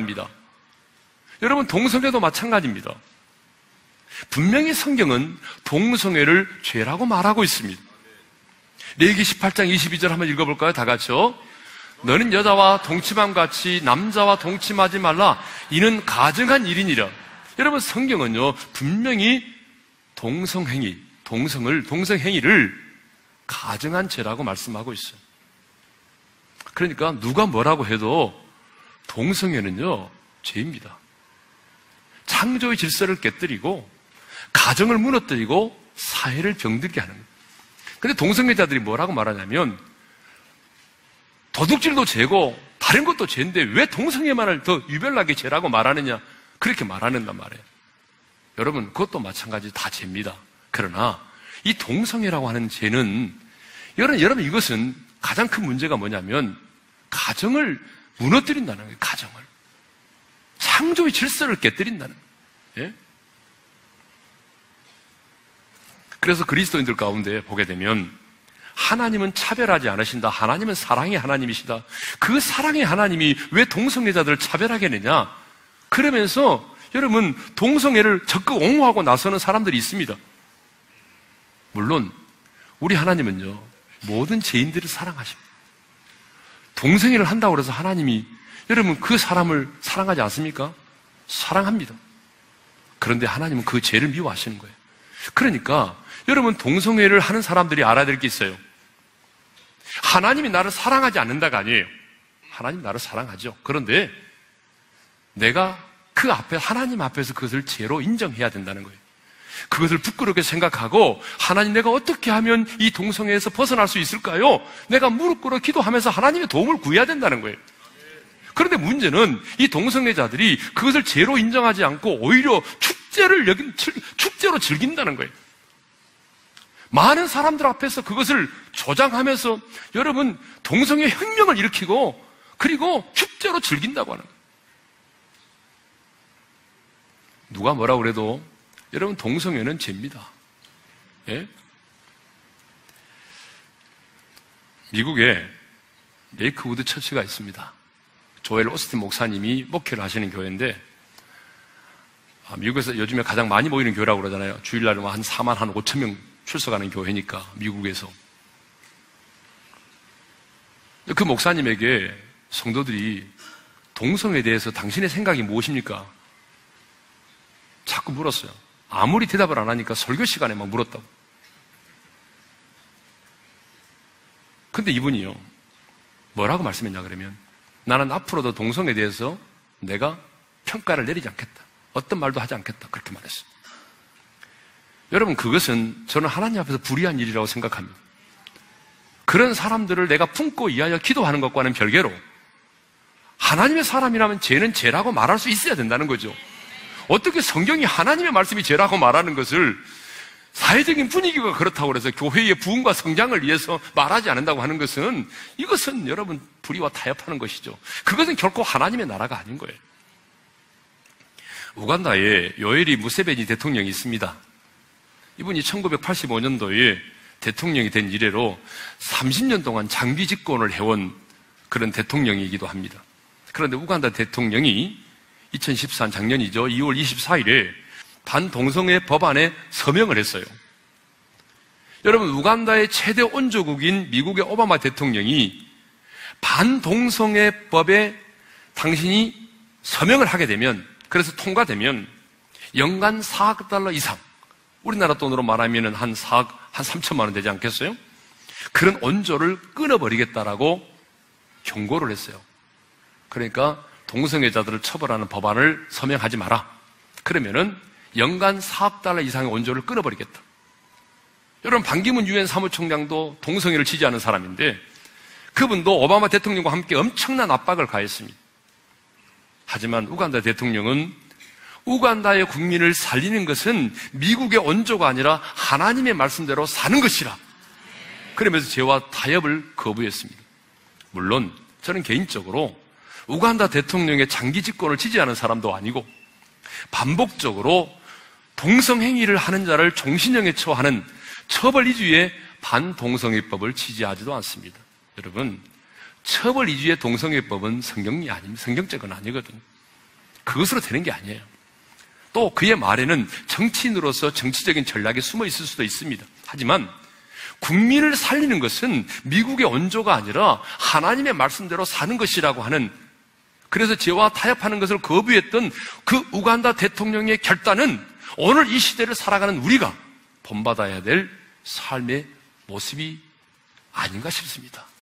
합니다. 여러분, 동성애도 마찬가지입니다. 분명히 성경은 동성애를 죄라고 말하고 있습니다. 레기 18장 22절 한번 읽어볼까요? 다 같이요. 너는 여자와 동침함 같이 남자와 동침하지 말라. 이는 가증한 일이니라. 여러분 성경은요 분명히 동성행위, 동성을 동성행위를 가증한 죄라고 말씀하고 있어요. 그러니까 누가 뭐라고 해도 동성애는요 죄입니다. 창조의 질서를 깨뜨리고 가정을 무너뜨리고 사회를 병들게 하는 거예요. 근데 동성애자들이 뭐라고 말하냐면 도둑질도 죄고 다른 것도 죄인데 왜 동성애만을 더 유별나게 죄라고 말하느냐 그렇게 말하는단 말이에요. 여러분 그것도 마찬가지 다 죄입니다. 그러나 이 동성애라고 하는 죄는 여러분, 여러분 이것은 가장 큰 문제가 뭐냐면 가정을 무너뜨린다는 거예요. 가정을 창조의 질서를 깨뜨린다는 거예요. 예? 그래서 그리스도인들 가운데 보게 되면 하나님은 차별하지 않으신다. 하나님은 사랑의 하나님이시다. 그 사랑의 하나님이 왜 동성애자들을 차별하겠느냐? 그러면서 여러분 동성애를 적극 옹호하고 나서는 사람들이 있습니다. 물론 우리 하나님은요 모든 죄인들을 사랑하십니다. 동성애를 한다고 해서 하나님이 여러분 그 사람을 사랑하지 않습니까? 사랑합니다. 그런데 하나님은 그 죄를 미워하시는 거예요. 그러니까 여러분 동성애를 하는 사람들이 알아야 될 게 있어요. 하나님이 나를 사랑하지 않는다가 아니에요. 하나님 나를 사랑하죠. 그런데 내가 그 앞에 하나님 앞에서 그것을 죄로 인정해야 된다는 거예요. 그것을 부끄럽게 생각하고 하나님 내가 어떻게 하면 이 동성애에서 벗어날 수 있을까요? 내가 무릎 꿇어 기도하면서 하나님의 도움을 구해야 된다는 거예요. 그런데 문제는 이 동성애자들이 그것을 죄로 인정하지 않고 오히려 축제를 여긴 축제로 즐긴다는 거예요. 많은 사람들 앞에서 그것을 조장하면서 여러분 동성애 혁명을 일으키고 그리고 축제로 즐긴다고 하는 거예요. 누가 뭐라 그래도 여러분 동성애는 죄입니다. 예? 미국에 레이크우드 처치가 있습니다. 조엘 오스틴 목사님이 목회를 하시는 교회인데 아, 미국에서 요즘에 가장 많이 모이는 교회라고 그러잖아요. 주일날은 한 4만 한 5천 명 출석하는 교회니까 미국에서 그 목사님에게 성도들이 동성에 대해서 당신의 생각이 무엇입니까? 자꾸 물었어요. 아무리 대답을 안 하니까 설교 시간에만 물었다고. 근데 이분이요. 뭐라고 말씀했냐 그러면 나는 앞으로도 동성에 대해서 내가 평가를 내리지 않겠다. 어떤 말도 하지 않겠다. 그렇게 말했어요. 여러분, 그것은 저는 하나님 앞에서 불의한 일이라고 생각합니다. 그런 사람들을 내가 품고 이하여 기도하는 것과는 별개로 하나님의 사람이라면 죄는 죄라고 말할 수 있어야 된다는 거죠. 어떻게 성경이 하나님의 말씀이 죄라고 말하는 것을 사회적인 분위기가 그렇다고 해서 교회의 부흥과 성장을 위해서 말하지 않는다고 하는 것은 이것은 여러분 불의와 타협하는 것이죠. 그것은 결코 하나님의 나라가 아닌 거예요. 우간다에 요엘이 무세베니 대통령이 있습니다. 이분이 1985년도에 대통령이 된 이래로 30년 동안 장기 집권을 해온 그런 대통령이기도 합니다. 그런데 우간다 대통령이 2014년 작년이죠. 2월 24일에 반동성애 법안에 서명을 했어요. 여러분, 우간다의 최대 원조국인 미국의 오바마 대통령이 반동성애 법에 당신이 서명을 하게 되면, 그래서 통과되면 연간 4억 달러 이상, 우리나라 돈으로 말하면 한 4억, 한 3천만 원 되지 않겠어요? 그런 원조를 끊어버리겠다라고 경고를 했어요. 그러니까 동성애자들을 처벌하는 법안을 서명하지 마라. 그러면은 연간 4억 달러 이상의 원조를 끊어버리겠다. 여러분, 반기문 유엔 사무총장도 동성애를 지지하는 사람인데 그분도 오바마 대통령과 함께 엄청난 압박을 가했습니다. 하지만 우간다 대통령은 우간다의 국민을 살리는 것은 미국의 원조가 아니라 하나님의 말씀대로 사는 것이라. 그러면서 죄와 타협을 거부했습니다. 물론 저는 개인적으로 우간다 대통령의 장기 집권을 지지하는 사람도 아니고 반복적으로 동성 행위를 하는 자를 종신형에 처하는 처벌 이주의 반동성애법을 지지하지도 않습니다. 여러분, 처벌 이주의 동성애법은 성경이 아닙니다. 성경적은 아니거든요. 그것으로 되는 게 아니에요. 또 그의 말에는 정치인으로서 정치적인 전략이 숨어 있을 수도 있습니다. 하지만 국민을 살리는 것은 미국의 원조가 아니라 하나님의 말씀대로 사는 것이라고 하는 그래서 죄와 타협하는 것을 거부했던 그 우간다 대통령의 결단은 오늘 이 시대를 살아가는 우리가 본받아야 될 삶의 모습이 아닌가 싶습니다.